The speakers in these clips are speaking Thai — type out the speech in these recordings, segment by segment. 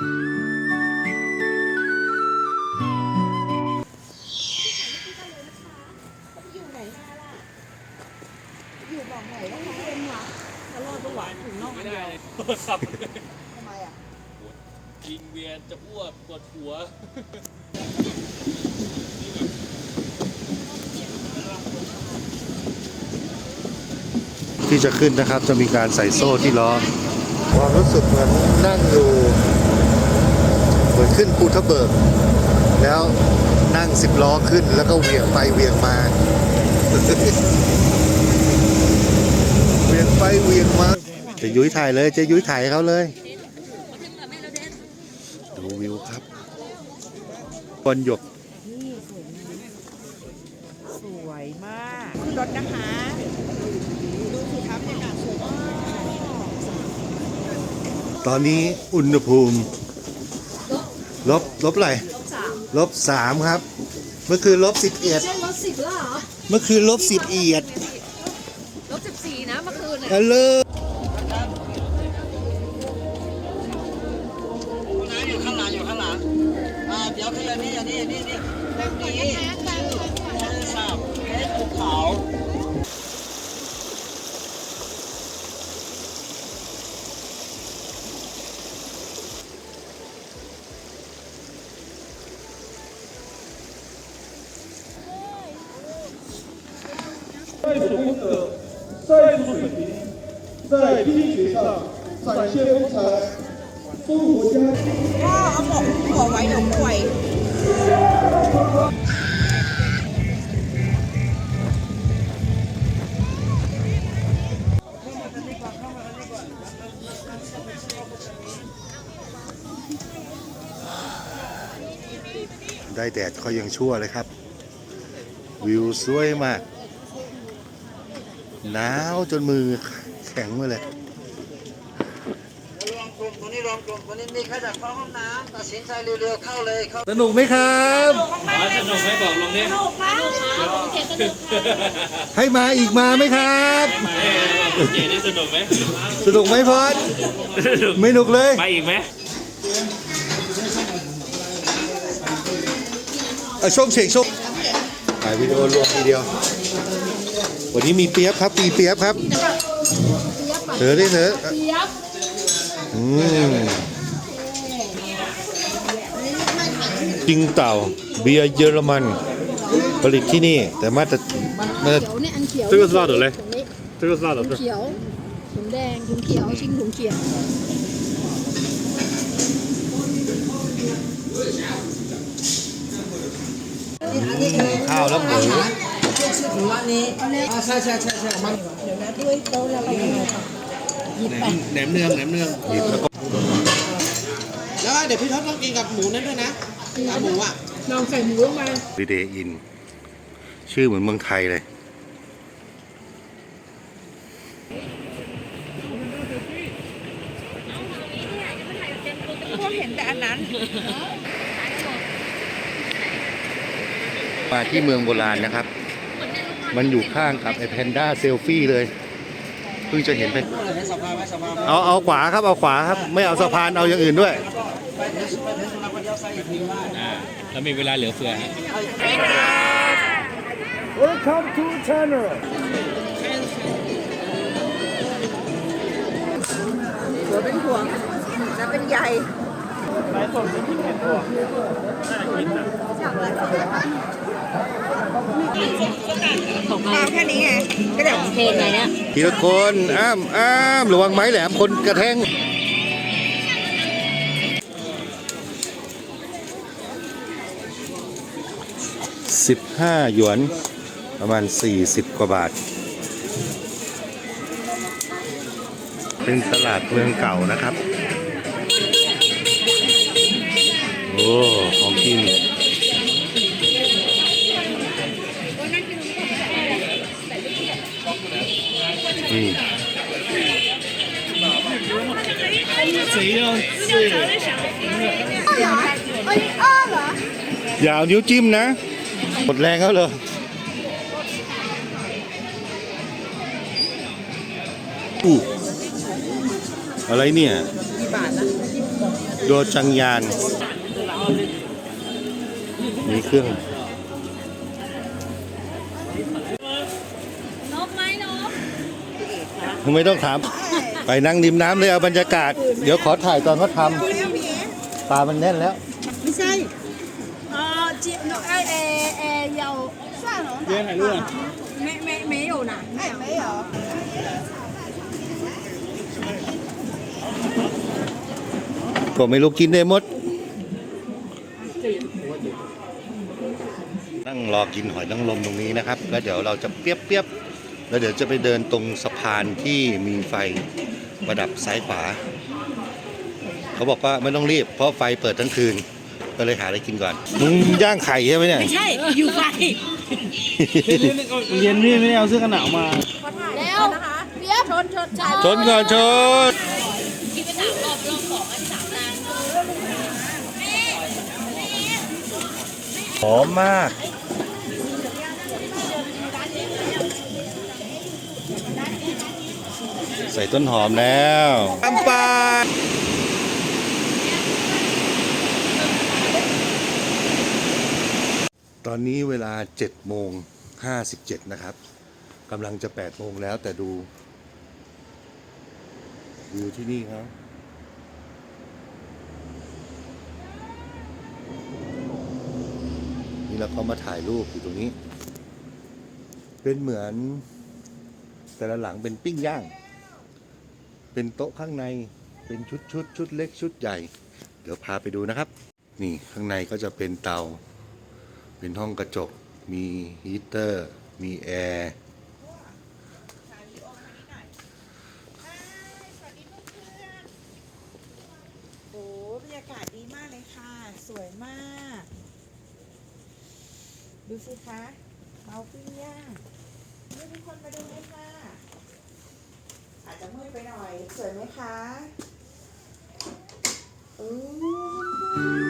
อยู่ไหนมาล่ะ อยู่บอกไหนว่าเขาเป็นหรอถ้ารอดก็หวานถึงนอกไม่เดีได้ยวเลยครับทำไมอะยิงเวียนจะอ้วกปวดหัวที่จะขึ้นนะครับจะมีการใส่โซ่ที่ล้อความรู้สึกเหมือนนั่งอยู่ มือนขึ้นภูทับเบิก แล้วนั่งสิบล้อขึ้นแล้วก็เหวี่ยงไปเหวี่ยงมาเหวี่ยงไปเหวี่ยงมาเจะยุ้ยถ่ายเลยเจะยุ้ยถ่ายให้เขาเลย ดูวิวครับบนหยกนี่สวยมากสวยมากขึ้นรถนะคะดูสิครับบรรยากาศสวยมากตอนนี้อุณหภูมิ ลบลบอะไรลบสามครับ เมื่อคืนลบสิบเอ็ดใช่รถสิบแล้วเหรอเมื่อคืนลบสิบเอ็ดรถสิบสี่นะเมื่อคืนเนี่ยฮัลโไว้เดี๋ยวป่วยได้แดดก็ยังชั่วเลยครับ วิวสวยมาก หนาวจนมือแข็งมาเลย รวมกลุ่มตัว นี้รวมกลุ่มตัวนี้มีใครจะเข้าห้องน้ำตัดสินใจเร็วๆเข้าเลยเข้าสนุกไหมครับมาสนุกไหมบอกลงดิให้มาอีกมาไหมครับเอ้ยบอกเจนี่สนุกไหมสนุกไหมพอดไม่หนุกเลย ไปอีกไหมเอาชมเชงชมถ่ายวิดีโอรวมทีเดียว วันนี้มีเปียบครับปีเปียบครับเถอะได้เถอะอืม จิงเต่า เบียร์เยอรมัน ผลิตที่นี่ แต่มาตรมาตร เขียวเนี่ยอันเขียว 这个是辣的嘞 ถุงนี้ 这个是辣的 ถุงเขียวถุงแดงถุงเขียวชิงถุงเขียว ข้าวแล้วหมู ชื่อชื่อถึงร้านนี้อ่าใช่ใช่ใช่ใช่มัน แหนมเนืองแหนมเนือง หยิบแล้วก็ แล้วเดี๋ยวพี่ท็อปต้องกินกับหมูนั่นด้วยนะ กับหมูอะลองใส่หมูลงมาวิเดอิน ชื่อเหมือนเมืองไทยเลย พวกเห็นแต่อันนั้น มาที่เมืองโบราณนะครับ มันอยู่ข้างกับไอแพนด้าเซลฟี่เลย เพิ่งจะเห็นไปให้สภาไว้สภาเอาเอาขวาครับ เอาขวาครับ ไม่เอาสะพาน เอาอย่างอื่นด้วย ไปถึงไปถึงตรงนั้นก็เลี้ยวซ้ายอีกทีได้ อ่าแล้วมีเวลาเหลือเฟือฮะ Welcome to China. หัวเป็นห่วงจะเป็นใยมาแค่นี้ไงก็เดี๋ยวเทนไงเนี่ย ทีละคน อ้ามอ้ามระวังไม้แหลมคนกระแทง สิบห้าหยวน ประมาณสี่สิบกว่าบาท เป็นตลาดเมืองเก่านะครับ โอ้ ของกินนี่อย่าเอานิ้วจิ้มนะ หมดแรงแล้วเหรออู้อะไรเนี่ยกี่บาทนะโดจังยาน มีเครื่องนกไหมนกไม่ต้องถาม ไปนั่งริมน้ำเลยเอาบรรยากาศ เดี๋ยวขอถ่ายตอนเขาทำปลามันแน่นแล้ว ไม่ใช่ เอ่อจีเอเอเอ有蒜蓉的没没没有呢哎没有 ก็ไม่รู้กินได้หมด นั่งรอกินหอยนางรมตรงนี้นะครับ แล้วเดี๋ยวเราจะเปรียบเปียบๆแล้วเดี๋ยวจะไปเดินตรงสะพานที่มีไฟประดับซ้ายขวา เขาบอกว่าไม่ต้องรีบ เพราะไฟเปิดทั้งคืน ก็เลยหาอะไรกินก่อนมึงย่างไข่ใช่ไหมเนี่ย ไม่ใช่ อยู่ไฟเย็นนี่ไม่ได้เอาเสื้อกันหนาวมาเร็วเปียบชนชนชนชนก่อนชนกินไปสามรอบรอบสองอันที่สามนานหอมมากใส่ต้นหอมแล้วทำปลา ตอนนี้เวลา7โมง57 นะครับกำลังจะ8โมงแล้วแต่ดูวิวที่นี่ครับนี่เราก็มาถ่ายรูปอยู่ตรงนี้ เป็นเหมือน แต่ละหลังเป็นปิ้งย่าง เป็นโต๊ะข้างในเป็นชุดชุดชุดเล็กชุดใหญ่ เดี๋ยวพาไปดูนะครับ นี่ข้างในก็จะเป็นเตา เป็นห้องกระจก มีฮีตเตอร์ มีแอร์โอ้บรรยากาศดีมากเลยค่ะ สวยมาก ดูสิคะเตาปิ้งย่างนี่มีคนมาดูไหมคะอาจจะมืดไปหน่อย สวยไหมคะอู้ที่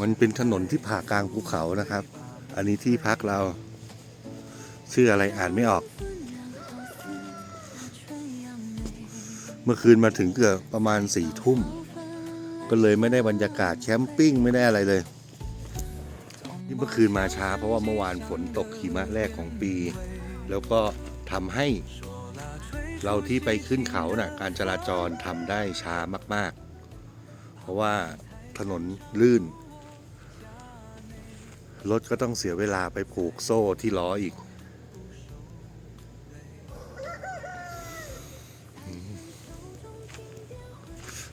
มันเป็นถนนที่ผ่ากลางภูเขานะครับ อันนี้ที่พักเรา ชื่ออะไรอ่านไม่ออก เมื่อคืนมาถึงเกือบประมาณสี่ทุ่ม ก็เลยไม่ได้บรรยากาศแคมปิ้งไม่ได้อะไรเลยที่เมื่อคืนมาช้า เพราะว่าเมื่อวานฝนตกหิมะแรกของปี แล้วก็ทำให้เราที่ไปขึ้นเขาน่ะ การจราจรทำได้ช้ามาก ๆ ราะว่าถนนลื่น รถก็ต้องเสียเวลาไปผูกโซ่ที่ล้ออีก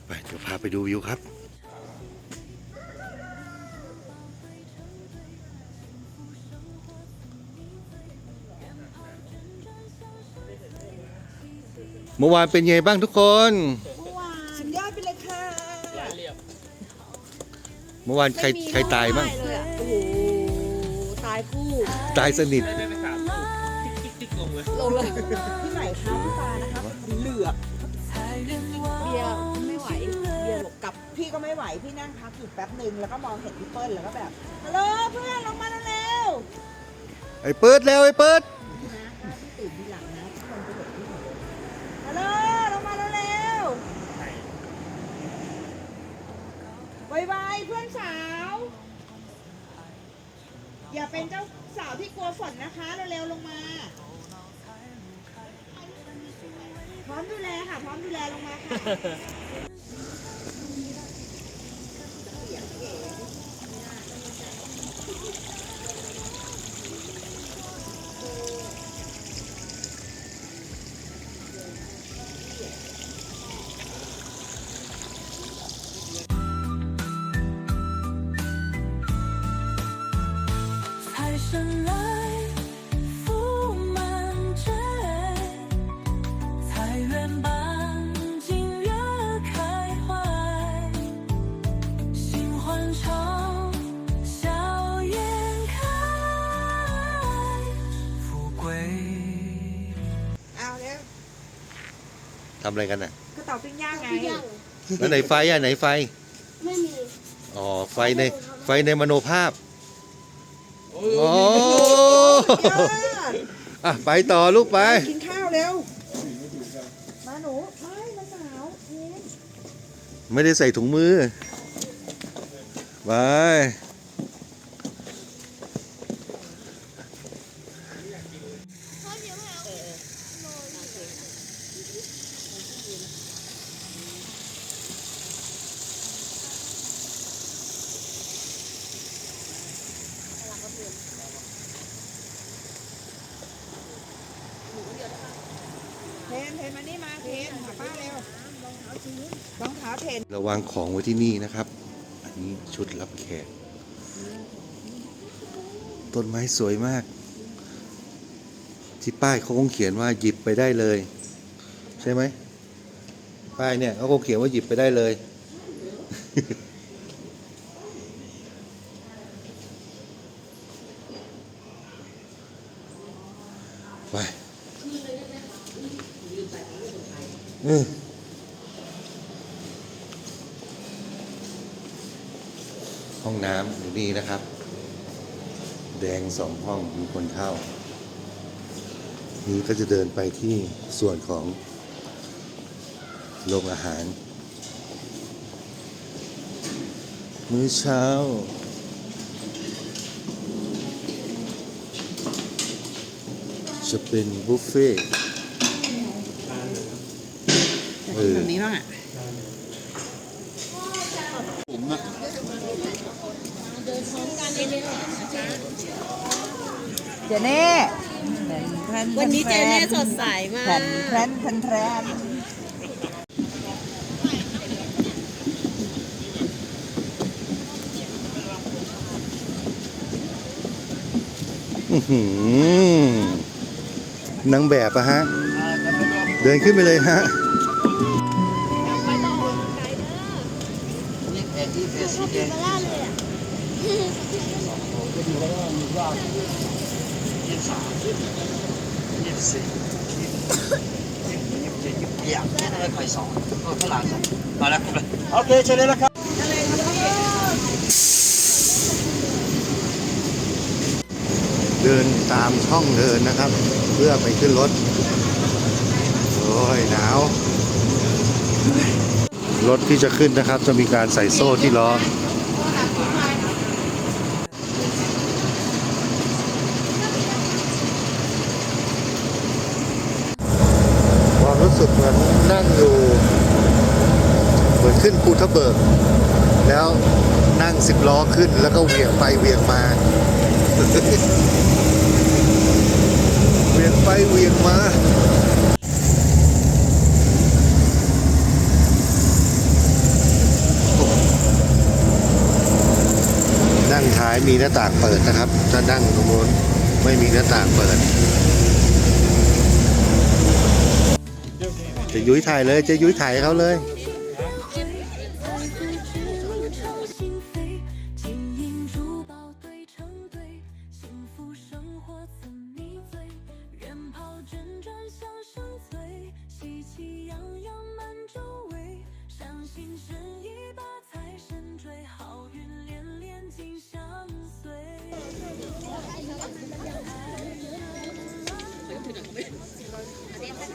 ไปเดี๋ยวพาไปดูวิวครับเมื่อวานเป็นไงบ้างทุกคน เมื่อวานใครใครตายบ้างเลยอะโอ้โหตายคู่ตายสนิทลงเลยพี่ใหม่คะพี่ตานะคะเหลือกเบียร์ไม่ไหวเบียร์บอกกลับพี่ก็ไม่ไหวพี่นั่งพักอยู่แป๊บหนึ่งแล้วก็มองเห็นพี่เปิ้ลแล้วก็แบบฮัลโหลเพื่อนลงมาเร็วไอ้เปิดแล้วไอ้เปิด ๆนะถ้าพี่ตื่นทีหลังนะทุกคนจะเห็นพี่หมดเลยฮัลโหลลงมาเร็วๆบายบายเพื่อนสาว อย่าเป็นเจ้าสาวที่กลัวฝนนะคะเร็วๆลงมาพร้อมดูแลค่ะ พร้อมดูแลลงมาค่ะ อะไรกันอะก็เตาปิ้งย่างไงย่างแล้วไหนไฟอะไหนไฟ ไม่มีอ๋อไฟในไฟในมโนภาพอ๋ออะไปต่อลูกไป กินข้าวเร็ว มาหนูไม่มาสาวเย็นไม่ได้ใส่ถุงมือ ไป เทนเทนมานี่มาเทนหาป้าเร็วรองเท้าเทน ระวังของไว้ ที่นี่นะครับ อันนี้ชุดรับแขก ต้นไม้สวยมาก ที่ป้ายเขาคงเขียนว่าหยิบไปได้เลย ใช่ไหมป้ายเนี่ยเขาคงเขียนว่าหยิบไปได้เลยไปเออ ห้อง น้ำอยู่นี่นะครับ แดงสองห้องมีคนเข้า นี่ก็จะเดินไปที่ส่วนของโรงอาหาร มื้อเช้าจะเป็นบุฟเฟ่ต์เออ แบบนี้บ้างอะ เจเน่แพนวันนี้เจเน่สดใสมาแพกนแพนแพนแพนอื้อหือนางแบบอะฮะ เดินขึ้นไปเลยฮะนี่แผนที่เพจสีแดง มาล่าเล ยอะยี่สามยี่สิบสี่ยี่สิบยี่สิบเจ็ดยี่สิบแปดยี่สิบเก้าไข่สองก็ข้างหลังสองมาแล้วครบเลยโอเคเชิญเลยนะครับเดินตามช่องเดินนะครับ เพื่อไปขึ้นรถโอ้ยหนาวรถที่จะขึ้นนะครับ จะมีการใส่โซ่ที่ล้อ ความรู้สึกเหมือนนั่งอยู่ เหมือนขึ้นภูทับเบิก แล้วนั่ง สิบล้อขึ้นแล้วก็เหวี่ยงไปเหวี่ยงมา เหวี่ยงไปเหวี่ยงมานั่งท้ายมีหน้าต่างเปิดนะครับ ถ้านั่งตรงนู้นไม่มีหน้าต่างเปิด จะยุ้ยถ่ายเลยจะยุ้ยถ่ายเขาเลย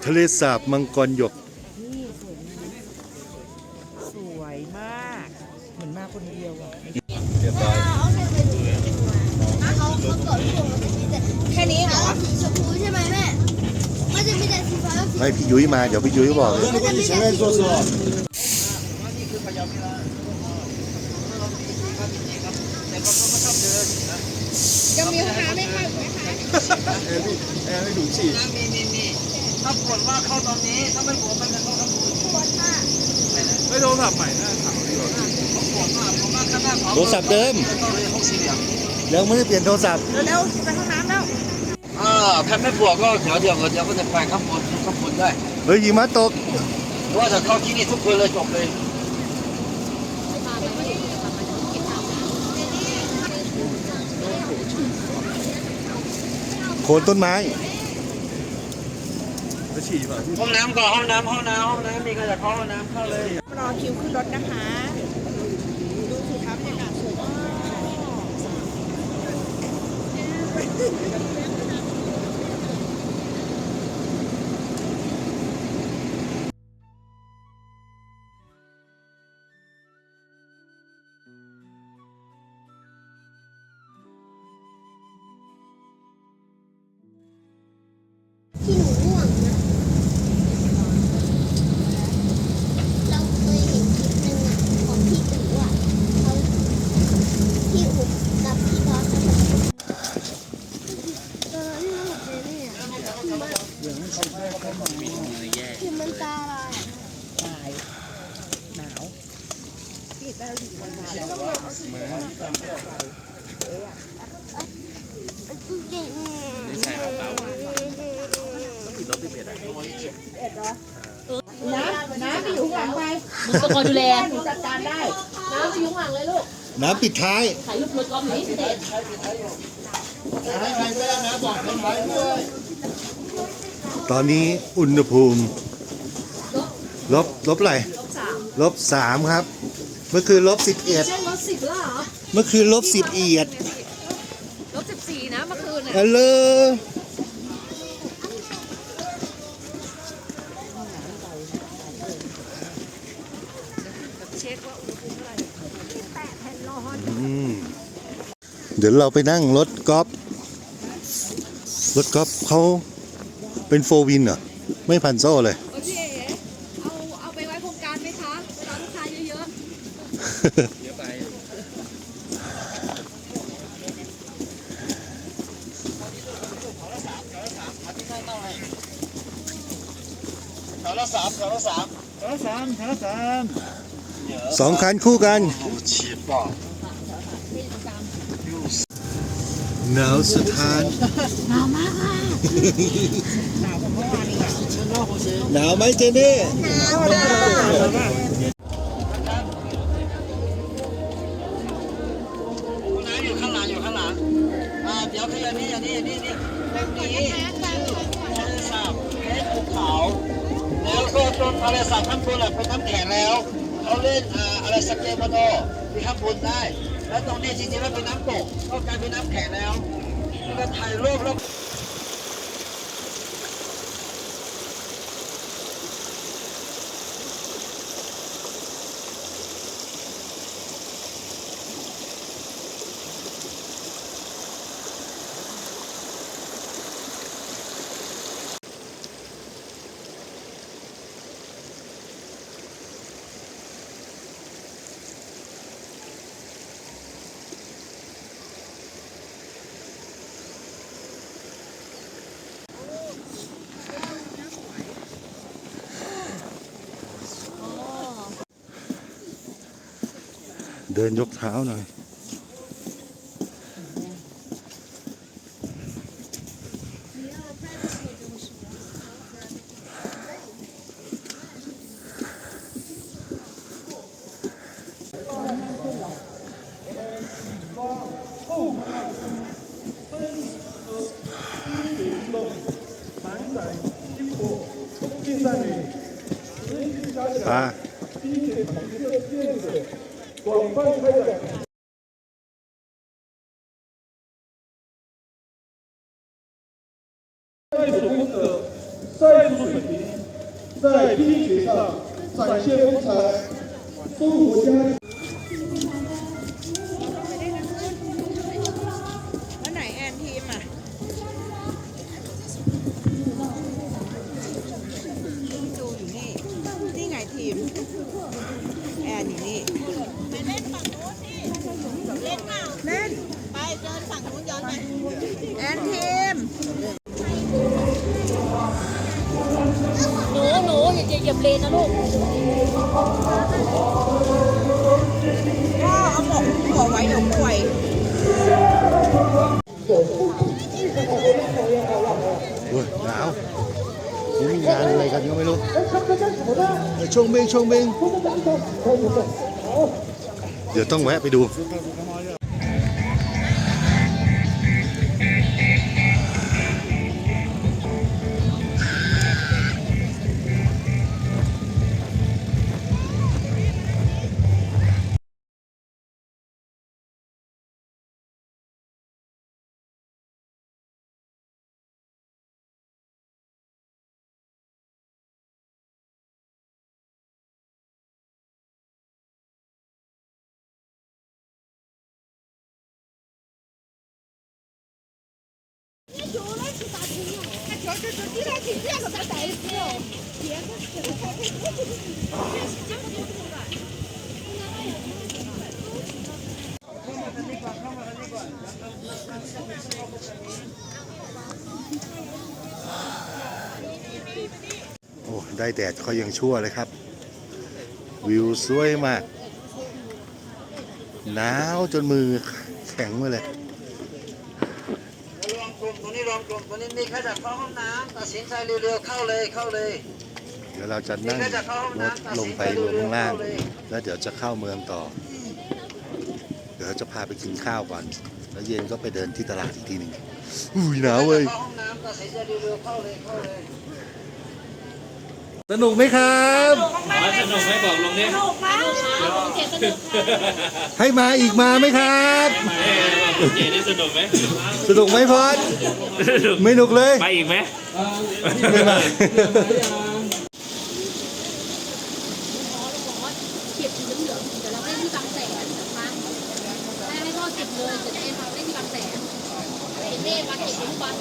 ทะเลสาบมังกรหยกสวยมาก เหมือนมาคนเดียวอะแค่นี้เหรอสีชมพูใช่ไหมแม่มันจะมีแต่สีฟ้ากับสีให้พี่ยุ้ยมา เดี๋ยวพี่ยุ้ยก็บอกเลยมันจะมีแต่สีนี่คือพยาวิลาเราดีครับดีครับแต่ก็ไม่ชอบเดินนะจะมีค้าไม่เข้าไหมคะแอร์ให้ดูฉีดนะมีมีมี ถ้าปวดว่าเข้าตอนนี้ ถ้าไม่ปวดไม่เป็นเข้าครับปวดปวดมากไม่โทรศัพท์ใหม่น่าถามดีกว่าเขาปวดมากผมว่าข้างหน้าเขาโทรศัพท์เดิมต้องเลยห้องสี่เหลี่ยมแล้วไม่ได้เปลี่ยนโทรศัพท์เร็วๆไปห้องน้ำแล้วอ่าแพ้ไม่ปวดก็เดี๋ยวเดี๋ยวเดี๋ยวก็จะไปข้างบนข้างบนได้เฮ้ยหิมะตกเพราะว่าจะเข้าที่นี่ทุกคนเลยจบเลยโคนต้นไม้ ห้องน้ำก่อนห้องน้ำห้องน้ำห้องน้ำมีใครจะเข้าห้องน้ำเข้าเลย รอคิวขึ้นรถนะคะ ดูสิครับบรรยากาศสวยมาก น้ำปิดท้ายถ่ายรูปรถกอล์ฟหน่อยสิเด็กตอนนี้อุณหภูมิ ลบลบอะไรลบสามครับ เมื่อคืนลบสิบเอ็ดใช่ลดสิบแล้วเหรอเมื่อคืนลบสิบเอียดลดสิบสี่นะเมื่อคืนน่ะฮัลโหล เช็คว่าอุณหภูมิเท่าไหร่ อืม เดี๋ยวเราไปนั่งรถกอล์ฟรถกอล์ฟเขาเป็นโฟวินเหรอ ไม่พันโซ่เลย โอ้พี่เอ๋เอาเอาไปไว้โครงการไหมคะเวลาลูกค้าเยอะเยอะไปแถวละสามแถวละสามแถวละสามแถวละสามสองคันคู่กันโอ้ฉีดป่ะ หนาวสถานหนาวกว่าเมื่อวานอีกอะหนาวไหมเจนี่ห้องน้ำอยู่ข้างหลังอยู่ข้างหลังอ่าเดี๋ยวขยันนี่อันนี้อันนี้นี่เรื่องนี้ทะเลสาบเพชรภูเขาแล้วก็ตรงทะเลสาบข้างบนแหละเป็นน้ำแข็งแล้วเขาเล่นอ่าอะไรสเกตบอร์ดที่ข้างบนได้ แล้วตรงนี้จริงๆแล้วเป็นน้ำตกก็กลายเป็นน้ำแข็งแล้วแล้วก็ถ่ายรูปแล้ว ดินยกเท้าหน่อย啊。广泛开展。赛手功的赛术水平，在冰雪上展现风采，中国家。 เหยียบเลนนะลูกก็เอาหมกหัวไว้เดี๋ยวป่วยโอ้ยหนาวนี่มีงานอะไรกันก็ไม่รู้เดี๋ยวชงเบงชงเบงเดี๋ยวต้องแวะไปดู โอ้ได้แดดก็ยังชั่วเลยครับ วิวสวยมาก หนาวจนมือแข็งมาเลย รวมกลุ่มตัวนี้รวม กลุ่มตัวนี้มีใครจะเข้าห้องน้ำตัดสินใจเร็วๆเข้าเลยเข้าเลยเดี๋ยวเราจะนั่งรถลงไปเมืองข้างล่าง แล้วเดี๋ยวจะเข้าเมืองต่อ เดี๋ยวจะพาไปกินข้าวก่อน แล้วเย็นก็ไปเดินที่ตลาดอีกทีหนึ่งอุ้ยหนาวเว้ยเข้าห้องน้ำตัดสินใจเร็วๆเข้าเลยเข้าเลยสนุกไหมครับสนุกไหมบอกลงดิ ให้มาอีกมาไหมครับ เจนี่สนุกไหมสนุกไหมพอดไม่หนุกเลย ไปอีกไหมไม่มาเก็บสีเหลืองๆเดี๋ยวเราเล่นที่บางแสนนะคะให้ให้พ่อเก็บเลยเดี๋ยวจะเอ็มเราเล่นที่บางแสนเห็นเล่มาเก็บลูกบอล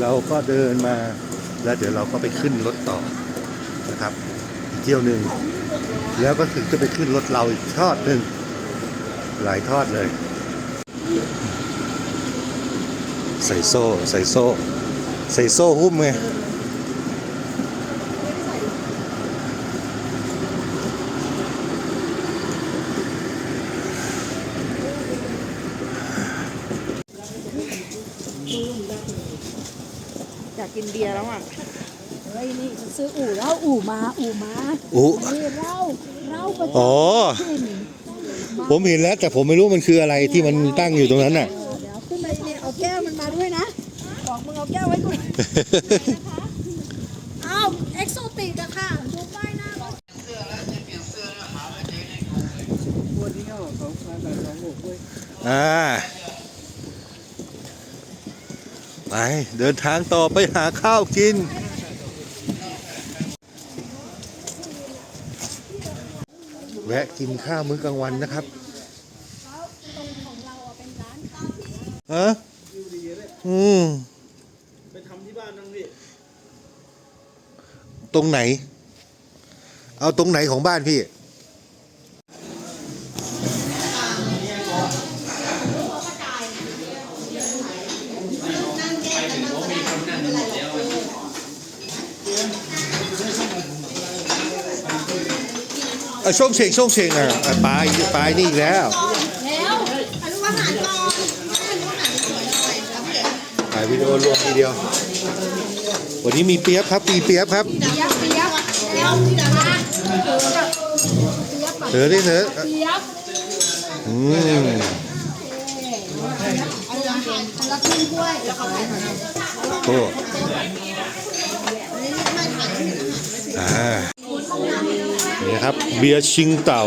เราก็เดินมาแล้วเดี๋ยวเราก็ไปขึ้นรถต่อนะครับอีกเที่ยวหนึ่ง แล้วก็ถึงจะไปขึ้นรถเราอีกทอดหนึ่งหลายทอดเลย ใส่โซ่ ใส่โซ่ ใส่โซ่หุ้มไงอยากกินเบียร์แล้วอะ เฮ้ยนี่ฉันซื้ออู่แล้วอู่มาอู่มาอู้นี่เหล้าเหล้าประอ๋อจำถิ่นผมเห็นแล้วแต่ผมไม่รู้มันคืออะไรที่มันตั้งอยู่ตรงนั้นน่ะ เดี๋ยวขึ้นไปเนี่ยเอาแก้วมันมาด้วยนะบอกมึงเอาแก้วไว้ก่อนอ้าวเอ็กโซติกอะค่ะดูป้ายหน้ารถอ่า ไป เดินทางต่อไปหาข้าวกินแวะ กินข้าวมื้อกลางวันนะครับฮะอืมไปทำที่บ้านนั่งพี่ตรงไหน เอาตรงไหนของบ้านพี่ อะช่วงเชงช่วงเชงอะอะปลายปลายนี่อีกแล้วแล้วอนุอาหารก่อนให้อนุอาหารสวยหน่อยแล้วพี่ถ่ายวิดีโอรวมทีเดียว วันนี้มีเปียบครับมีเปียบครับ เปียกเปียกแล้วที่ดาราเธอได้เถอะเปียกอืมเอาอาหารคนละครึ่งถ้วยแล้วก็โอ้อ่า นี่นะครับ เบียร์ชิงเต่า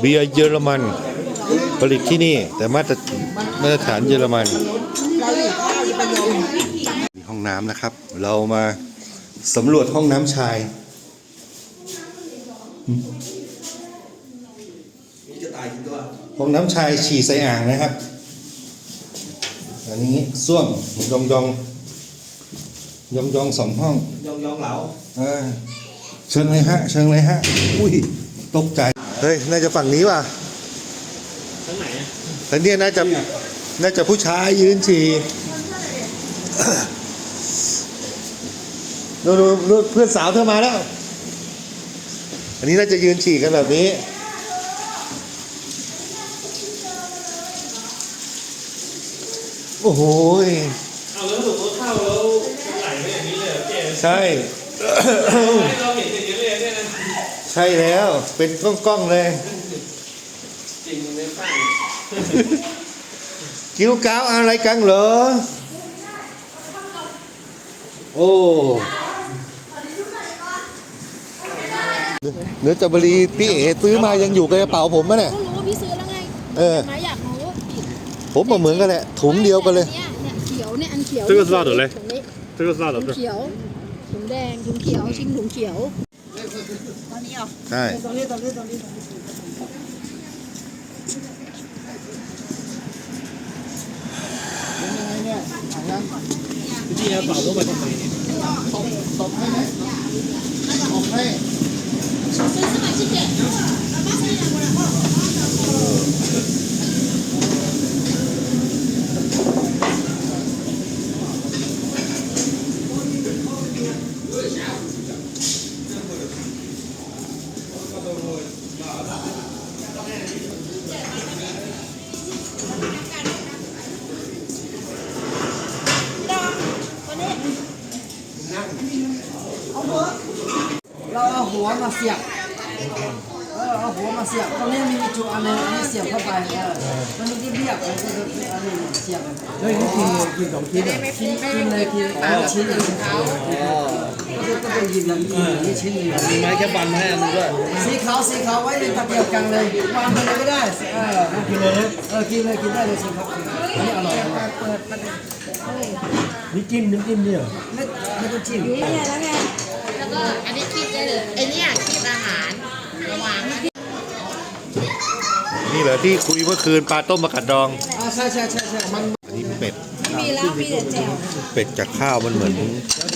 เบียร์เยอรมัน ผลิตที่นี่ แต่มาตรมาตรฐานเยอรมันมีห้องน้ำนะครับ เรามาสำรวจห้องน้ำชายห้องน้ำชายฉี่ใส่อ่างนะครับ อันนี้ส้วมยองยองยองยองสองห้อง ยองยองเหลาอ่าเชิญเลยฮะ เชิญเลยฮะ อุ้ย ตกใจ เฮ้ย น่าจะฝั่งนี้ว่ะทั้งไหนอะแต่เนี่ยน่าจะ น่าจะผู้ชายยืนฉี่ดูดูดูเพื่อนสาวเธอมาแล้ว อันนี้น่าจะยืนฉี่กันแบบนี้ โอ้โหยเอาแล้วถูกรถเข้าแล้วไหลไปอย่างนี้เลยเหรอเจใช่ให้เราเห็น ใช่แล้ว เป็นกล้องๆเลย จริงในฝัน กิ้วก้าวอะไรกันเหรอ โอ้เนื้อจับบรีพี่เอ๋ซื้อมายังอยู่ในกระเป๋าผมมะเนี่ย ก็รู้ว่าพี่ซื้อแล้วไง เออ มาอยากรู้ว่าผิด ผมก็เหมือนกันแหละ ถุงเดียวกันเลย เนี่ยเนี่ยเขียวเนี่ยอันเขียว 这个是辣的嘞 ถุงนี้ 这个是辣 ถุ 的 งเขียวถุงแดงถุงเขียวชิงถุงเขียว ตอ นนี้เหรอใช่ตรงนี้ตรงนี้ตรงนี้อพี่เอาเป่ารถมาทำไมเนี่ยตบให้ไหมตบให้เราเอาหัวมาเสียบ เออเอาหัวมาเสียบ ตรงนี้มีจุดอันหนึงอันนี้เสียบเข้าไป เออ มันมีที่เรียบเลยก็คืออันนี้เสียบเฮ้ยเขากินเลองชิ้นอะกินกินเลยกินตาชิ้นเลยเขาก็ก็เป็นยินอย่างนี้อย่างนี้ชิ้นมีไม้แค่บันให้อันนึงด้วยสีขาวสีขาวไว้ในตะเกียบกันเลยวางไปเลยก็ได้เออกินเลยเออกินเลยกินได้เลยสิครับอันนี้อร่อยอร่อยนี่จิ้มน้ำจิ้มเนี่ยไม่ไม่ต้องจิ้มนี่ไงแล้วไงแล้วก็อันนี้คีบได้เลยไอ้เนี่ยคีบอาหารระวังนี่เหรอที่คุยเมื่อคืนปลาต้มมะกัดดองอ่าใช่ใช่ใช่ใช่มัน ม่มีแล้วมีแต่แจ่วเป็ดจากข้าวมันเหมือน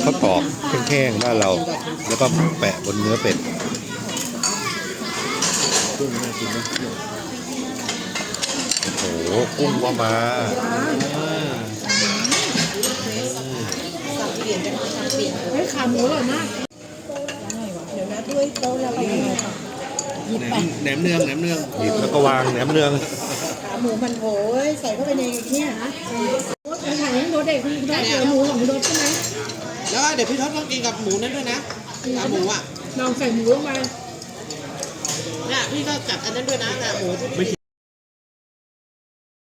ข้าวตอกแห้งๆบ้านเรา แล้วก็แปะบนเนื้อเป็ดโอ้โหกุ้งก็มาเฮ้ยขาหมูอร่อยมากเดี๋ยวนะด้วยโต๊ะแล้วไปยังไงต่อหยิบไปแหนมเนืองแหนมเนืองหยิบแล้วก็วางแหนมเนืองขาหมูมันโถยใส่เข้าไปในเนี่ยนะ รถถังรถเด็กคุณได้เจอหมูของรถใช่ไหมแล้วเดี๋ยวพี่ทศต้องกินกับหมูนั่นด้วยนะขาหมูอะลองใส่หมูลงไปเนี่ยพี่ก็จัดอันนั้นด้วยนะแต่หมูที่ไม่